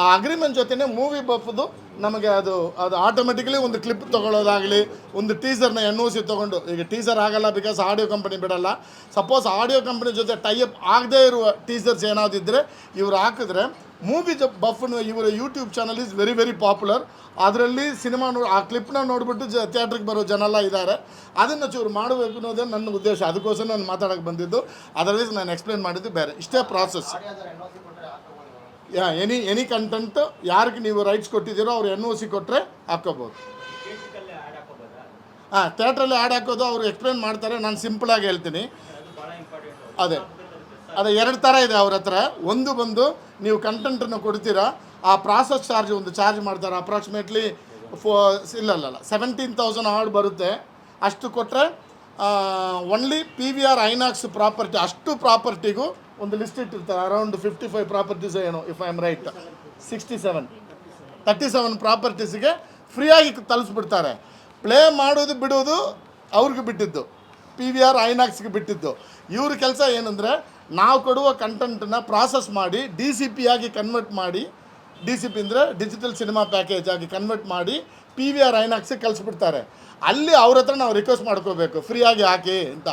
ಆ ಅಗ್ರಿಮೆಂಟ್ ಜೊತೆನೇ ಮೂವಿ ಬಫ್ದು ನಮಗೆ ಅದು ಅದು ಆಟೋಮೆಟಿಕಲಿ ಒಂದು ಕ್ಲಿಪ್ ತೊಗೊಳ್ಳೋದಾಗಲಿ, ಒಂದು ಟೀಸರ್ನ ಎನ್ ಒ ಸಿ ತೊಗೊಂಡು, ಈಗ ಟೀಸರ್ ಆಗಲ್ಲ ಬಿಕಾಸ್ ಆಡಿಯೋ ಕಂಪನಿ ಬಿಡಲ್ಲ. ಸಪೋಸ್ ಆಡಿಯೋ ಕಂಪನಿ ಜೊತೆ ಟೈಅಪ್ ಆಗದೇ ಇರುವ ಟೀಸರ್ಸ್ ಏನಾದಿದ್ದರೆ ಇವರು ಹಾಕಿದ್ರೆ ಮೂವಿ ಜ ಬಫ್ನ ಇವರ YouTube channel is very very popular ಅದರಲ್ಲಿ ಸಿನಿಮಾ ನೋಡಿ ಆ ಕ್ಲಿಪ್ನ ನೋಡಿಬಿಟ್ಟು ಜ ಥಿಯೇಟ್ರಿಗೆ ಬರೋ ಜನ ಎಲ್ಲ ಇದ್ದಾರೆ ಅದನ್ನು ಚೂರು ಮಾಡಬೇಕು ಅನ್ನೋದೇ ನನ್ನ ಉದ್ದೇಶ. ಅದಕ್ಕೋಸ್ಕರ ನಾನು ಮಾತಾಡೋಕ್ಕೆ ಬಂದಿದ್ದು. ಅದರ್ವೈಸ್ ನಾನು ಎಕ್ಸ್ಪ್ಲೇನ್ ಮಾಡಿದ್ದು ಬೇರೆ. ಇಷ್ಟೇ process yeah any any content ಯಾರಿಗೆ ನೀವು ರೈಟ್ಸ್ ಕೊಟ್ಟಿದ್ದೀರೋ ಅವ್ರು ಎನ್ ಒ ಸಿ ಕೊಟ್ಟರೆ ಹಾಕೋಬೋದು ಹಾಂ ಥಿಯೇಟ್ರಲ್ಲಿ ಆ್ಯಡ್ ಹಾಕೋದು ಅವರು ಎಕ್ಸ್ಪ್ಲೇನ್ ಮಾಡ್ತಾರೆ ನಾನು ಸಿಂಪಲಾಗಿ ಹೇಳ್ತೀನಿ. ಅದೇ ಅದೇ ಎರಡು ಥರ ಇದೆ ಅವ್ರ ಹತ್ರ. ಒಂದು ಬಂದು ನೀವು ಕಂಟೆಂಟನ್ನು ಕೊಡ್ತೀರಾ ಆ ಪ್ರಾಸೆಸ್ ಚಾರ್ಜ್ ಒಂದು ಚಾರ್ಜ್ ಮಾಡ್ತಾರೆ ಅಪ್ರಾಕ್ಸಿಮೇಟ್ಲಿ ಫೋ ಇಲ್ಲ ಇಲ್ಲ ಸೆವೆಂಟೀನ್ ತೌಸಂಡ್ ಹಾರ್ಡ್ ಬರುತ್ತೆ. ಅಷ್ಟು ಕೊಟ್ಟರೆ only P V R INOX property ಅಷ್ಟು ಪ್ರಾಪರ್ಟಿಗೂ ಒಂದು ಲಿಸ್ಟ್ ಇಟ್ಟಿರ್ತಾರೆ ಅರೌಂಡ್ ಫಿಫ್ಟಿ ಫೈವ್ ಪ್ರಾಪರ್ಟೀಸ್ ಏನು if I am right sixty seven thirty seven ಪ್ರಾಪರ್ಟೀಸಿಗೆ ಫ್ರೀಯಾಗಿ ತಲುಪಿಸ್ಬಿಡ್ತಾರೆ ಪ್ಲೇ ಮಾಡೋದು ಬಿಡೋದು ಅವ್ರಿಗೆ ಬಿಟ್ಟಿದ್ದು. ಪಿ ವಿ ಆರ್ ಐನಾಕ್ಸ್ಗೆ ಬಿಟ್ಟಿದ್ದು. ಇವ್ರ ಕೆಲಸ ಏನಂದರೆ, ನಾವು ಕೊಡುವ ಕಂಟೆಂಟನ್ನು ಪ್ರಾಸೆಸ್ ಮಾಡಿ ಡಿ ಸಿ ಪಿ ಆಗಿ ಕನ್ವರ್ಟ್ ಮಾಡಿ ಡಿ ಸಿ ಪಿ ಅಂದರೆ ಡಿಜಿಟಲ್ ಸಿನಿಮಾ ಪ್ಯಾಕೇಜ್ ಆಗಿ ಕನ್ವರ್ಟ್ ಮಾಡಿ ಪಿ ವಿ ಆರ್ ಐನಾಕ್ಸಿಗೆ ಕಳಿಸ್ಬಿಡ್ತಾರೆ. ಅಲ್ಲಿ ಅವ್ರ ಹತ್ರ ನಾವು ರಿಕ್ವೆಸ್ಟ್ ಮಾಡ್ಕೋಬೇಕು ಫ್ರೀಯಾಗಿ ಹಾಕಿ ಅಂತ.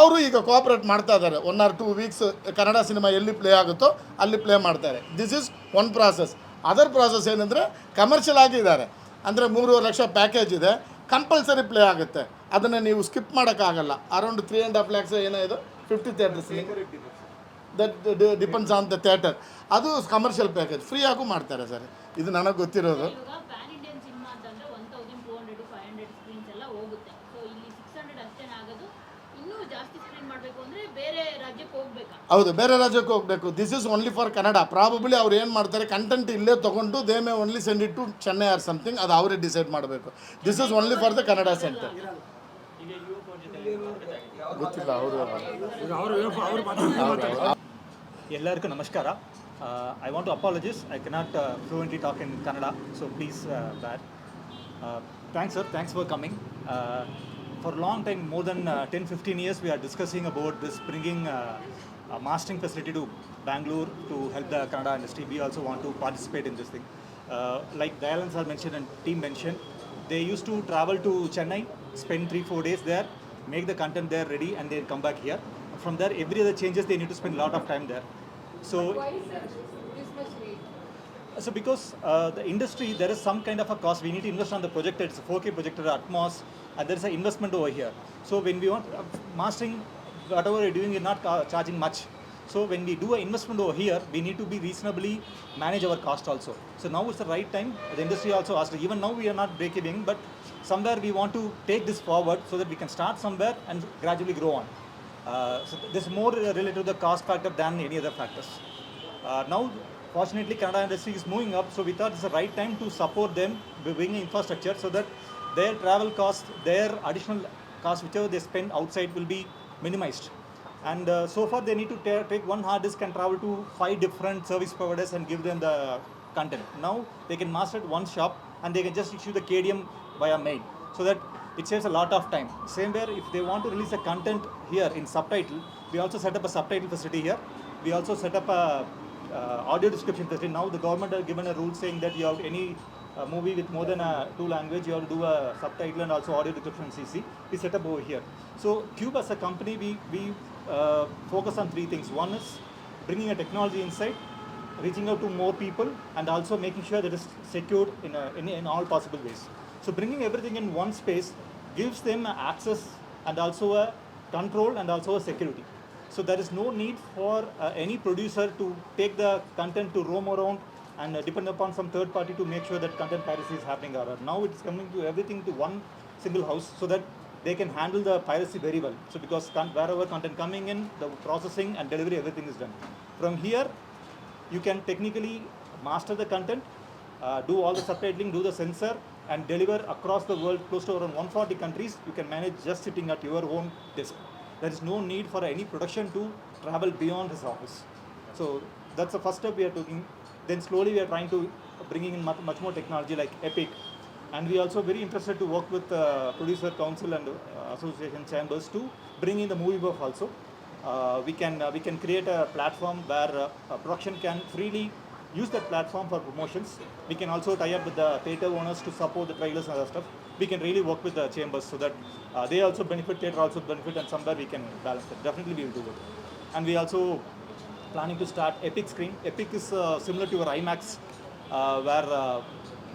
ಅವರು ಈಗ ಕೋಆಪ್ರೇಟ್ ಮಾಡ್ತಾ ಇದ್ದಾರೆ. One or two weeks Kannada cinema ಎಲ್ಲಿ ಪ್ಲೇ ಆಗುತ್ತೋ ಅಲ್ಲಿ ಪ್ಲೇ ಮಾಡ್ತಾರೆ. This is one process other process ಏನಂದರೆ ಕಮರ್ಷಿಯಲ್ ಆಗಿದ್ದಾರೆ. ಅಂದರೆ ಮೂರುವರೆ ಲಕ್ಷ ಪ್ಯಾಕೇಜ್ ಇದೆ. ಕಂಪಲ್ಸರಿ ಪ್ಲೇ ಆಗುತ್ತೆ. ಅದನ್ನು ನೀವು ಸ್ಕಿಪ್ ಮಾಡೋಕ್ಕಾಗಲ್ಲ. Around three and half lakhs ಏನೋ ಇದು? Fifty theatres that depends on the theatre ಅದು ಕಮರ್ಷಿಯಲ್ ಪ್ಯಾಕೇಜ್ ಫ್ರೀ ಆಗು ಮಾಡ್ತಾರೆ ಸರ್. ಇದು ನನಗೆ ಗೊತ್ತಿರೋದು ಇವಾಗ ಪ್ಯಾನ್ ಇಂಡಿಯನ್ ಸಿನಿಮಾ ಅಂತಂದ್ರೆ one thousand two hundred five hundred screens ಎಲ್ಲ ಹೋಗುತ್ತೆ ಸೊ ಇಲ್ಲಿ ಸಿಕ್ಸ್ ಹಂಡ್ರೆಡ್ ಅಷ್ಟೇ ಆಗೋದು ಇನ್ನೂ ಜಾಸ್ತಿ ಸ್ಕ್ರೀನ್ ಮಾಡಬೇಕು ಅಂದ್ರೆ ಬೇರೆ ರಾಜ್ಯಕ್ಕೆ ಹೋಗ್ಬೇಕಾ ಹೌದು, ಬೇರೆ ರಾಜ್ಯಕ್ಕೆ ಹೋಗಬೇಕು. This is only for Kannada probably ಅವ್ರು ಏನು ಮಾಡ್ತಾರೆ ಕಂಟೆಂಟ್ ಇಲ್ಲೇ ತೊಗೊಂಡು they may only send it to Chennai or something ಅದು ಅವರೇ ಡಿಸೈಡ್ ಮಾಡಬೇಕು. This is only for the Kannada centre ಗೊತ್ತಿಲ್ಲ, ಅವರು ಎಲ್ಲರಿಗೂ ನಮಸ್ಕಾರ. I want to apologise I cannot fluently talk in Kannada so please bad thanks sir thanks for coming for long time more than ten fifteen years we are discussing about this bringing mastering facility to Bangalore to help the Canada industry. We also want to participate in this thing. Uh, like Dayalan sir mentioned and team mentioned, they used to travel to Chennai, spend three, four days there, make the content there ready, and then come back here. From there, every other changes, they need to spend a lot of time there. So, Why is there this much rate? so because uh, the industry, there is some kind of a cost. We need to invest on the projector. It's a 4K projector, Atmos, and there is an investment over here. So when we want uh, mastering, whatever we're doing, we're not charging much. So when we do an investment over here, we need to be reasonably manage our cost also. So now is the right time. The industry also asked. Even now we are not break even, but somewhere we want to take this forward so that we can start somewhere and gradually grow on. Uh, so this is more related to the cost factor than any other factors. Uh, now, fortunately, Canada industry is moving up, so we thought it's the right time to support them bringing infrastructure so that their travel cost, their additional cost, whichever they spend outside, will be minimized. And uh, so far, they need to ta- take one hard disk and travel to five different service providers and give them the content. Now, they can master it one shop and they can just issue the KDM via mail so that it saves a lot of time. Same way, if they want to release the content here in subtitle, we also set up a subtitle facility here. We also set up a uh, audio description facility. Now the government has given a rule saying that you have any uh, movie with more than a two language, you have to do a subtitle and also audio description CC. We set up over here. So Cube as a company, we we uh, focus on three things. One is bringing a technology inside, reaching out to more people, and also making sure that it's secured in, a, in, in all possible ways. So bringing everything in one space gives them access and also a control and also a security. So there is no need for uh, any producer to take the content to roam around and uh, depend upon some third party to make sure that content piracy is happening. Or now it's coming to everything to one single house so that they can handle the piracy very well. So because con- wherever content coming in, the processing and delivery, everything is done. From here, you can technically master the content, uh, do all the subtitling, do the censor, and deliver across the world, close to around 140 countries. You can manage just sitting at your own desk. There is no need for any production to travel beyond his office. So that's the first step we are taking. Then slowly we are trying to bringing in much, much more technology like Epic, and we are also very interested to work with uh, producer council and uh, association chambers to bring in the movie buff also. Uh, we can uh, we can create a platform where uh, production can freely use that platform for promotions. We can also tie up with the theatre owners to support the trailers and other stuff. We can really work with the chambers so that uh, they also benefit, theatre also benefit, and somewhere we can balance it. Definitely we will do it. And we also planning to start Epic Screen. Epic is uh, similar to your IMAX, uh, where uh,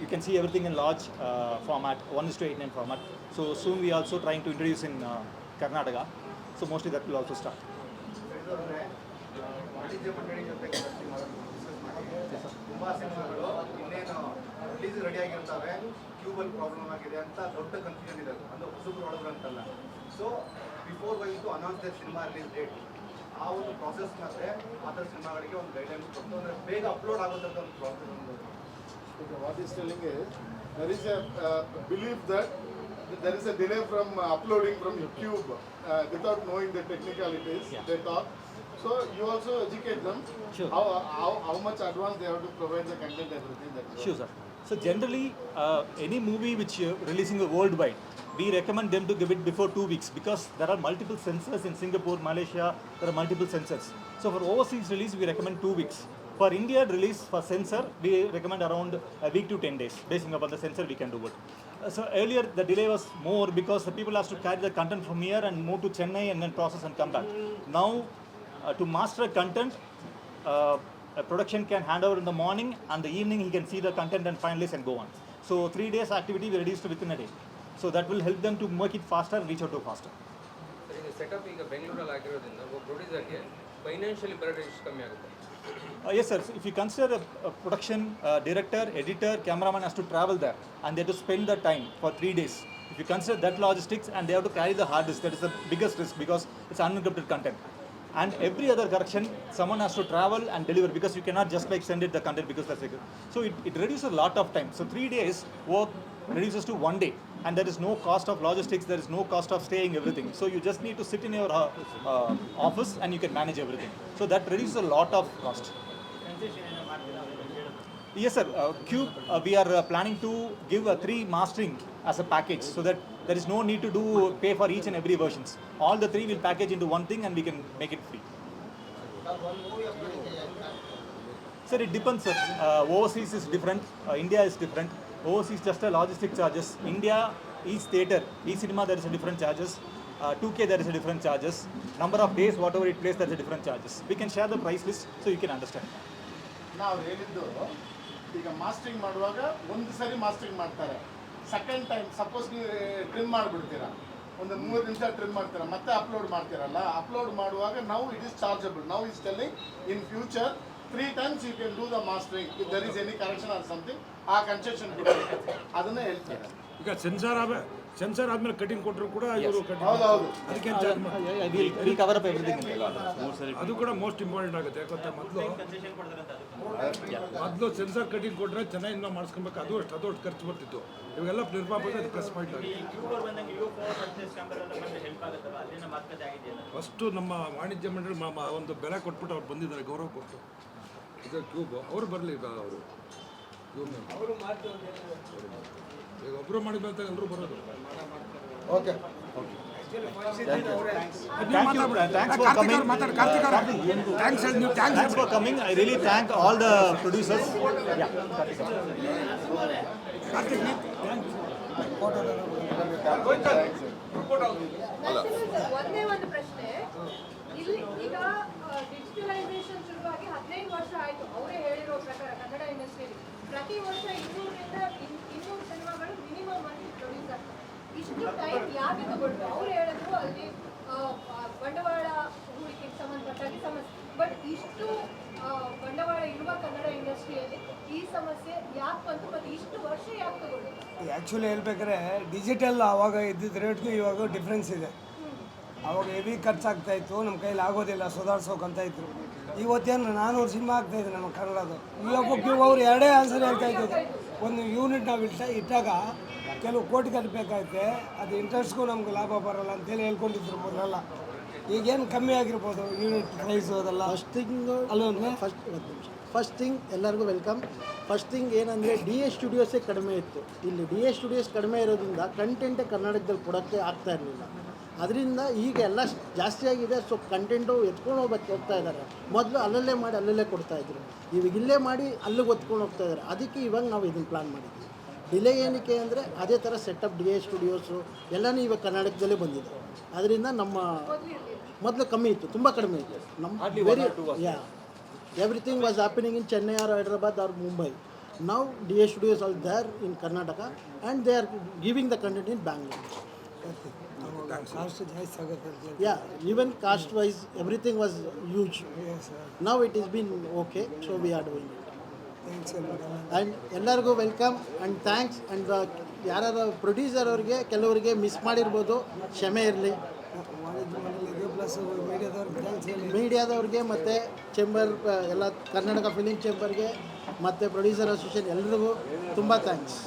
you can see everything in large uh, format, 1 is to 8 9 format. So soon we are also trying to introduce in uh, Karnataka. So mostly that will also start. So, before going to announce ತುಂಬಾ ಸಿನಿಮಾಗಳು ಇನ್ನೇನು release ready ಆಗಿರ್ತವೆ ಕ್ಯೂಬಲ್ problem ಆಗಿದೆ ಅಂತ ದೊಡ್ಡ confusion ಇದೆ ಅಂದ್ರೆ ಹೊಸಬ್ರು ಹೊಡೆದ್ರು so before going to announce the cinema release date ಆ ಒಂದು ಪ್ರಾಸೆಸ್ ಮತ್ತೆ ಆ ಥರ ಸಿನಿಮಾಗಳಿಗೆ ಒಂದು ಗೈಡ್ಲೈನ್ ಕೊಟ್ಟು ಅಂದ್ರೆ ಬೇಗ ಅಪ್ಲೋಡ್ ಆಗುತ್ತಂತ ಒಂದು ಪ್ರಾಸೆಸ್ ಒಂದು Okay, what he's telling is, there is a uh, belief that there is a delay from uh, uploading from YouTube uh, without knowing the technicalities, Yeah. they talk. So you also educate them, Sure. how, how, how much advance they have to provide the content, everything that is. Sure, sir. So generally, uh, any movie which you're releasing worldwide, we recommend them to give it before two weeks because there are multiple censors in Singapore, Malaysia. There are multiple censors. So for overseas release, we recommend two weeks. For India release for censor, we recommend around a week to ten days. Basing upon the censor, we can do it. Uh, so earlier the delay was more because the people has to carry the content from here and move to Chennai and then process and come back. Now, uh, to master content, uh, a production can hand over in the morning and the evening he can see the content and finalize and go on. So three days activity we reduced to within a day. So that will help them to make it faster and reach out to faster. ಈಗ setup ಈಗ ಬೆಂಗಳೂರಲ್ಲಿ ಆಗಿರೋದ್ರಿಂದ ಒಬ್ಬ ಪ್ರೊಡ್ಯೂಸರ್ಗೆ financially ಬರೋದು ಎಷ್ಟು ಕಮ್ಮಿ ಆಗುತ್ತೆ Uh, yes, sir. So if you consider a, a production uh, director, editor, cameraman has to travel there and they have to spend the time for three days. If you consider that logistics and they have to carry the hard disk, that is the biggest risk because it's unencrypted content. And every other correction, someone has to travel and deliver because you cannot just like send it the content because that's secret. So it, it reduces a lot of time. So three days work reduces to one day. And there is no cost of logistics, there is no cost of staying, everything. So you just need to sit in your uh, uh, office and you can manage everything. So that reduces a lot of cost. Yes, sir. Uh, Cube, uh, we are uh, planning to give a three mastering as a package so that there is no need to do pay for each and every versions. All the three will package into one thing and we can make it free. Sir, it depends, sir. Uh, overseas is different. Uh, India is different. Overseas just a logistic charges. India, each theater, each cinema there is a different charges. Uh, 2K there is a different charges. Number of days, whatever it plays, there is a different charges. We can share the price list so you can understand. ನಾವು ಹೇಳಿದ್ದು ಈಗ mastering ಮಾಡುವಾಗ ಒಂದು ಸರಿ mastering ಮಾಡ್ತಾರೆ second time suppose ನೀವು trim ಮಾಡಿಬಿಡ್ತೀರಾ ಒಂದು ಮೂರು ನಿಮಿಷ ಟ್ರಿಮ್ ಮಾಡ್ತೀರಾ ಮತ್ತೆ ಅಪ್ಲೋಡ್ ಮಾಡ್ತೀರಲ್ಲ ಅಪ್ಲೋಡ್ ಮಾಡುವಾಗ ನಾವು ಇಟ್ ಇಸ್ ಚಾರ್ಜಬಲ್ ನಾವು is telling in future three times you can do the mastering if there is any correction or something ಆ ಕನ್ಸೆಷನ್ ಅದನ್ನೇ ಹೇಳ್ತಾರೆ. ಈಗ ಸೆನ್ಸಾರ್ ಆದ ಸೆನ್ಸಾರ್ ಆದ್ಮೇಲೆ ಕಟಿಂಗ್ ಕೊಟ್ಟರು ಕೂಡ ಇವರು ಅದಕ್ಕೆ ಮಾಡಿ. ಅದು ಕೂಡ ಮೋಸ್ಟ್ ಇಂಪಾರ್ಟೆಂಟ್ ಆಗುತ್ತೆ. ಯಾಕಂದ್ರೆ ಮೊದಲು ಮೊದಲು ಸೆನ್ಸಾರ್ ಕಟಿಂಗ್ ಕೊಟ್ಟರೆ ಚೆನ್ನಾಗಿ ನಾವು ಮಾಡಿಸ್ಕೊಬೇಕು. ಅದು ಅಷ್ಟು ಅದು ಅಷ್ಟು ಖರ್ಚು ಬರ್ತಿತ್ತು. ಇವಾಗೆಲ್ಲ ನಿರ್ಮಾಪಕ ಅದು ಪ್ರೆಸ್ ಪಾಯಿಂಟ್ ಆಗಿದೆ ಫಸ್ಟು ನಮ್ಮ ವಾಣಿಜ್ಯ ಮಂಡಳಿ ಒಂದು ಬೆಲೆ ಕೊಟ್ಬಿಟ್ಟು ಅವ್ರು ಬಂದಿದ್ದಾರೆ ಗೌರವ ಕೊಟ್ಟು. ಇದು ಗೋವ ಅವರು ಬರಲಿಲ್ಲ ಅವರು. ಈಗ ಒಬ್ರು ಮಾಡಿ ಅಂತ ಎಲ್ಲರೂ ಬರಬಹುದು sir okay okay actually thanks ನಿಮ್ಮೆಲ್ಲರಿಗೂ ಥ್ಯಾಂಕ್ಸ್ ಫಾರ್ కమిಂಗ್ ಕಾರ್ತಿಕ್ ಅವರು ಮಾತಾಡ್. ಕಾರ್ತಿಕ್ ಪ್ರೊಡ್ಯೂಸರ್ಸ್ ಒಂದೇ ಒಂದು ಪ್ರಶ್ನೆ. ಇಲ್ಲಿ ಈಗ ಶುರುವಾಗಿ ಹದಿನೈದು ವರ್ಷ ಆಯಿತು. ಅವರೇ ಹೇಳಿರೋ ಪ್ರಕಾರ ಕನ್ನಡ ಇಂಡಸ್ಟ್ರಿಯಲ್ಲಿ ಪ್ರತಿ ವರ್ಷ ಇನ್ನೂರರಿಂದ ಇನ್- ಇನ್ನೂರು ಸಿನಿಮಾಗಳು ಮಿನಿಮಮ್ ಆಗಿ ಪ್ರೊಡ್ಯೂಸ್ ಆಗ್ತವೆ. ಇಷ್ಟು ಟೈಮ್ ಯಾಕೆ ತಗೊಂಡ್ರು ಅವ್ರು ಹೇಳಿದ್ರು ಅಲ್ಲಿ ಬಂಡವಾಳ ಹೂಡಿಕೆಗೆ ಸಂಬಂಧಪಟ್ಟಾಗಿ ಸಮಸ್ಯೆ. ಬಟ್ ಇಷ್ಟು ಬಂಡವಾಳ ಇರುವ ಕನ್ನಡ ಇಂಡಸ್ಟ್ರಿಯಲ್ಲಿ ಈ ಸಮಸ್ಯೆ ಯಾಕೆ ಬಂತು? ಮತ್ತು ಇಷ್ಟು ವರ್ಷ ಯಾಕೆ ತಗೊಂಡ್ರು ಆ್ಯಕ್ಚುಲಿ ಹೇಳ್ಬೇಕಾದ್ರೆ ಡಿಜಿಟಲ್ ಆವಾಗ ಇದ್ದಿದ್ದ ರೇಟ್ಗೂ ಇವಾಗ ಡಿಫ್ರೆನ್ಸ್ ಇದೆ. ಆವಾಗ ಹೆವಿ ಖರ್ಚಾಗ್ತಾಯಿತ್ತು ನಮ್ಮ ಕೈಲಿ ಆಗೋದಿಲ್ಲ ಸುಧಾರಿಸೋಕಂತ ಇದ್ರು. ಇವತ್ತೇನು ನಾನ್ನೂರು ಸಿನಿಮಾ ಆಗ್ತಾ ಇದೆ ನಮ್ಮ ಕನ್ನಡದ ಇವಾಗ ಅವ್ರು ಎರಡೇ ಆನ್ಸರ್ ಹೇಳ್ತಾ ಇದ್ದಿದ್ದು ಒಂದು ಯೂನಿಟ್ ನಾವು ಇಟ್ಟ ಇಟ್ಟಾಗ ಕೆಲವು ಕೋಟಿ ಕಟ್ಟಬೇಕಾಗುತ್ತೆ ಅದು ಇಂಟ್ರೆಸ್ಟ್ಗೂ ನಮ್ಗೆ ಲಾಭ ಬರೋಲ್ಲ ಅಂತೇಳಿ ಹೇಳ್ಕೊಂಡಿದ್ರು ಮೊದಲೆಲ್ಲ. ಈಗೇನು ಕಮ್ಮಿ ಆಗಿರ್ಬೋದು ಯೂನಿಟ್ ಪ್ರೈಸು ಅದೆಲ್ಲ. ಫಸ್ಟ್ ಥಿಂಗ್ ಅಲ್ಲ ಫಸ್ಟ್ ಫಸ್ಟ್ ಥಿಂಗ್ ಎಲ್ಲರಿಗೂ ವೆಲ್ಕಮ್ ಫಸ್ಟ್ ಥಿಂಗ್ ಏನಂದರೆ ಡಿ ಎ ಸ್ಟುಡಿಯೋಸೇ ಕಡಿಮೆ ಇತ್ತು. ಇಲ್ಲಿ ಡಿ ಎ ಸ್ಟುಡಿಯೋಸ್ ಕಡಿಮೆ ಇರೋದ್ರಿಂದ ಕಂಟೆಂಟೇ ಕರ್ನಾಟಕದಲ್ಲಿ ಕೊಡೋಕ್ಕೆ ಆಗ್ತಾ ಇರಲಿಲ್ಲ. ಅದರಿಂದ ಈಗ ಎಲ್ಲ ಜಾಸ್ತಿ ಆಗಿದೆ ಸೊ ಕಂಟೆಂಟು ಎತ್ಕೊಂಡು ಹೋಗ್ಬೇಕು ಹೋಗ್ತಾ ಇದ್ದಾರೆ. ಮೊದಲು ಅಲ್ಲಲ್ಲೇ ಮಾಡಿ ಅಲ್ಲಲ್ಲೇ ಕೊಡ್ತಾ ಇದ್ರು. ಇವಾಗ ಇಲ್ಲೇ ಮಾಡಿ ಅಲ್ಲಿಗೆ ಒತ್ಕೊಂಡು ಹೋಗ್ತಾ ಇದ್ದಾರೆ. ಅದಕ್ಕೆ ಇವಾಗ ನಾವು ಇದನ್ನು ಪ್ಲಾನ್ ಮಾಡಿದ್ವಿ. ಡಿಲೇ ಏನಕ್ಕೆ ಅಂದರೆ ಅದೇ ಥರ ಸೆಟಪ್ ಡಿ ಎ ಸ್ಟುಡಿಯೋಸು ಎಲ್ಲನೂ ಇವಾಗ ಕರ್ನಾಟಕದಲ್ಲೇ ಬಂದಿದೆ. ಅದರಿಂದ ನಮ್ಮ ಮೊದಲು ಕಮ್ಮಿ ಇತ್ತು ತುಂಬ ಕಡಿಮೆ ಇತ್ತು. ನಮ್ಮ very yeah everything was happening in Chennai or Hyderabad or Mumbai ನಾವ್ D A studios all there in Karnataka and they are giving the content in Bangalore. Cost ಜಾಸ್ತಿ ಆಗುತ್ತೆ ಅಂತ ಹೇಳಿ. Yeah, even caste wise, everything was huge. Yes, sir. Now it has been okay, so we are doing it. Thanks a lot. And ಎಲ್ಲರಿಗೂ welcome and thanks and ಯಾರು producer ಅವ್ರಿಗೆ ಕೆಲವರಿಗೆ miss ಮಾಡಿರ್ಬೋದು ಕ್ಷಮೆ ಇರಲಿ ಪ್ಲಸ್ ಮೀಡಿಯಾದವ್ರಿಗೆ ಥ್ಯಾಂಕ್ಸ್ ಹೇಳಿ ಮೀಡಿಯಾದವ್ರಿಗೆ ಮತ್ತು chamber ಎಲ್ಲ ಕರ್ನಾಟಕ ಫಿಲಿಂ ಚೇಂಬರ್ಗೆ ಮತ್ತು ಪ್ರೊಡ್ಯೂಸರ್ ಅಸೋಸಿಯೇಷನ್ ಎಲ್ರಿಗೂ ತುಂಬ ಥ್ಯಾಂಕ್ಸ್